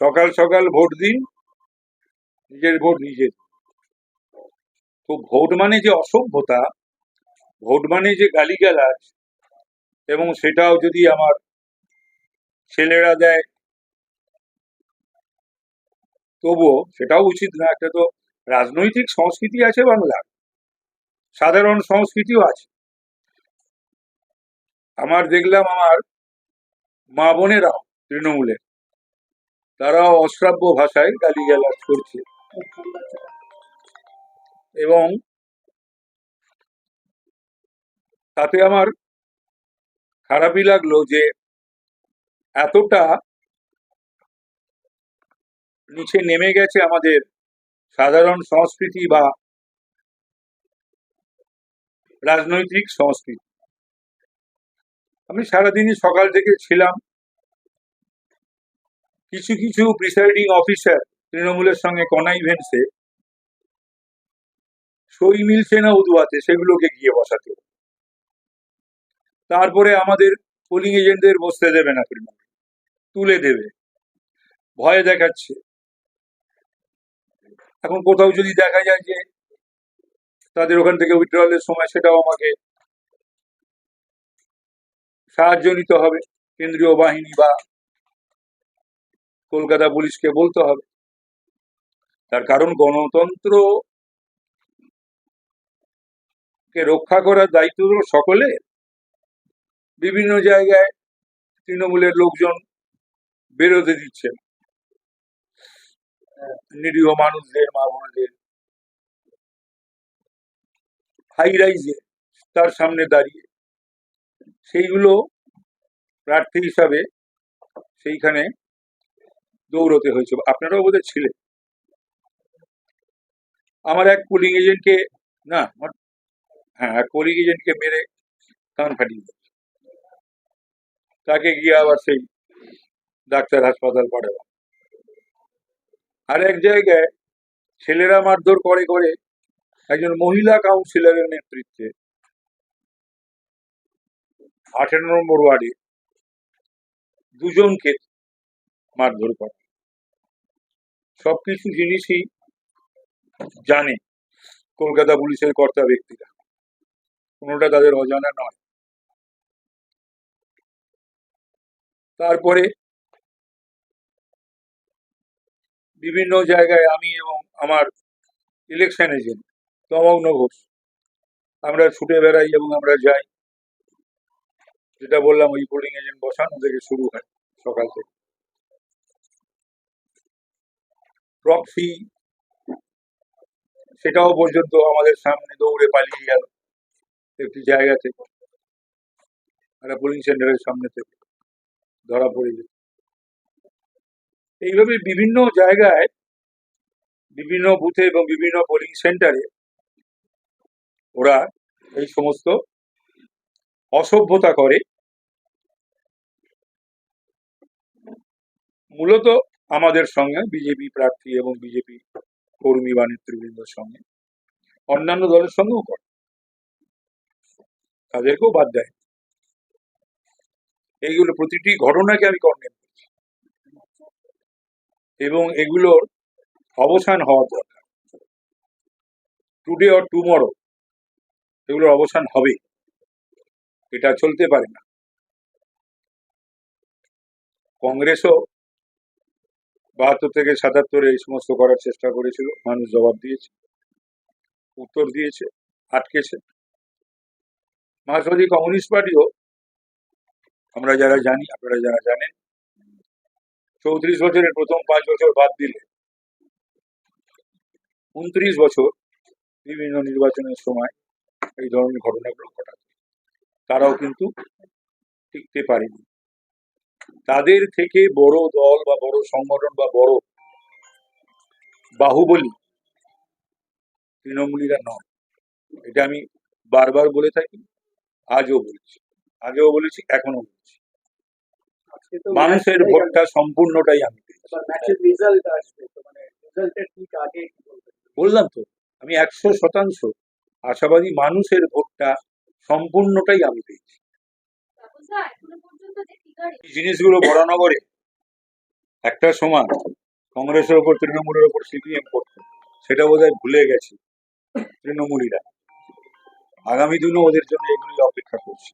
সকাল সকাল ভোট দিন, নিজের ভোট নিজে তো ভোট মানে যে অসভ্যতা, ভোট মানে যে গালিগালাজ, এবং সেটাও যদি আমার ছেলেরা দেয়, তবুও সেটাও উচিত না। একটা তো রাজনৈতিক সংস্কৃতি আছে বাংলা সাধারণ সংস্কৃতিও আছে। আমার দেখলাম আমার মা বোনেরাও তৃণমূলের। তারাও অশ্রাব্য ভাষায় গালিগালাজ করছে। এবং তাতে আমার খারাপই লাগল যে এতটা নিচে নেমে গেছে আমাদের সাধারণ সংস্কৃতি বা রাজনৈতিক সংস্কৃতি। আমি সারাদিনই সকাল থেকে ছিলাম। কিছু কিছু প্রিসাইডিং অফিসার তৃণমূলের সঙ্গে কনাইভেন্সে সই মিলছে না উদুয়াতে, সেগুলোকে গিয়ে বসাতে। তারপরে আমাদের পোলিং এজেন্টদের বসতে দেবে না তৃণমূল, তুলে দেবে। ভয় দেখাচ্ছে। এখন কোথাও যদি দেখা যায় যে তাদের ওখান থেকে উইথড্রলের সময়, সেটাও আমাকে সাহায্য নিতে হবে, কেন্দ্রীয় বাহিনী বা কলকাতা পুলিশকে বলতে হবে। তার কারণ গণতন্ত্র কে রক্ষা করার দায়িত্ব সকলে। বিভিন্ন জায়গায় তৃণমূলের লোকজন বেরোতে দিচ্ছে। নিরীহ মানুষদের, মা বোনদের হাই রাইজে তার সামনে দাঁড়িয়ে। সেইগুলো প্রার্থী হিসাবে সেইখানে দৌড়তে হয়েছে। আপনারাও বোধহয় ছিলেন। আমার এক পোলিং এজেন্টকে না, আমার হ্যাঁ এক পোলিং এজেন্টকে মেরে কান ফাটিয়ে। তাকে গিয়ে আবার সেই ডাক্তার হাসপাতাল পাঠাবো আর এক জায়গায় ছেলেরা মারধর করে করে একজন মহিলা কাউন্সিলরের নেতৃত্বে আঠেরো নম্বর ওয়ার্ডে দুজনকে মারধর করে। সবকিছু জিনিসই জানে কলকাতা পুলিশের কর্তা ব্যক্তিরা। কোনোটা তাদের অজানা নয়। তারপরে বিভিন্ন জায়গায় আমি এবং আমার ইলেকশন এজেন্ট তমগ্ন ঘোষ আমরা ছুটে বেড়াই এবং আমরা যাই। যেটা বললাম, ওই পোলিং এজেন্ট বসানো থেকে শুরু হয় সকাল থেকে। প্রক্সি সেটাও পর্যন্ত আমাদের সামনে দৌড়ে পালিয়ে গেল একটি জায়গা থেকে একটা পোলিং সেন্টারের সামনে থেকে, ধরা পড়ে গেল। এইভাবে বিভিন্ন জায়গায়, বিভিন্ন বুথে এবং বিভিন্ন পোলিং সেন্টারে ওরা এই সমস্ত অসভ্যতা করে। মূলত আমাদের সঙ্গে, বিজেপি প্রার্থী এবং বিজেপি কর্মী বা নেতৃবৃন্দের সঙ্গে। অন্যান্য দলের সঙ্গেও করে। তাদেরকেও বাদ দেয়। এইগুলো প্রতিটি ঘটনাকে আমি কর্ণেন করছি। এবং এগুলোর অবসান হওয়া দরকার। টুডে অর টুমরো এগুলোর অবসান হবে। এটা চলতে পারে না। কংগ্রেসও বাহাত্তর থেকে সাতাত্তরে এই সমস্ত করার চেষ্টা করেছিল। মানুষ জবাব দিয়েছে, উত্তর দিয়েছে, আটকেছে। মার্ক্সবাদী কমিউনিস্ট পার্টিও, আমরা যারা জানি, আপনারা যারা জানেন, চৌত্রিশ বছরের প্রথম পাঁচ বছর বাদ দিলে, উনত্রিশ বছর বিভিন্ন নির্বাচনের সময় এই ধরনের ঘটনাগুলো ঘটাত। তারাও কিন্তু টিকতে পারেনি। তাদের থেকে বড় দল বা বড় সংগঠন বা বড় বাহুবলী তৃণমূলীরা নয়। এটা আমি বারবার বলে থাকি আজও বলেছি আগেও বলেছি এখনও বলছি। মানুষের ভোটটা সম্পূর্ণটাই আমি মানে বললাম তো আমি একশো শতাংশ আশাবাদী মানুষের ভোটটা সম্পূর্ণটাই আমি পেয়েছি। জিনিসগুলো বরানগরে একটা সময় কংগ্রেসের ওপর, তৃণমূলের ওপর সিপিএম করতো সেটা বোধহয় ভুলে গেছে তৃণমূলীরা। আগামী দিনও ওদের জন্য এগুলি অপেক্ষা করছে।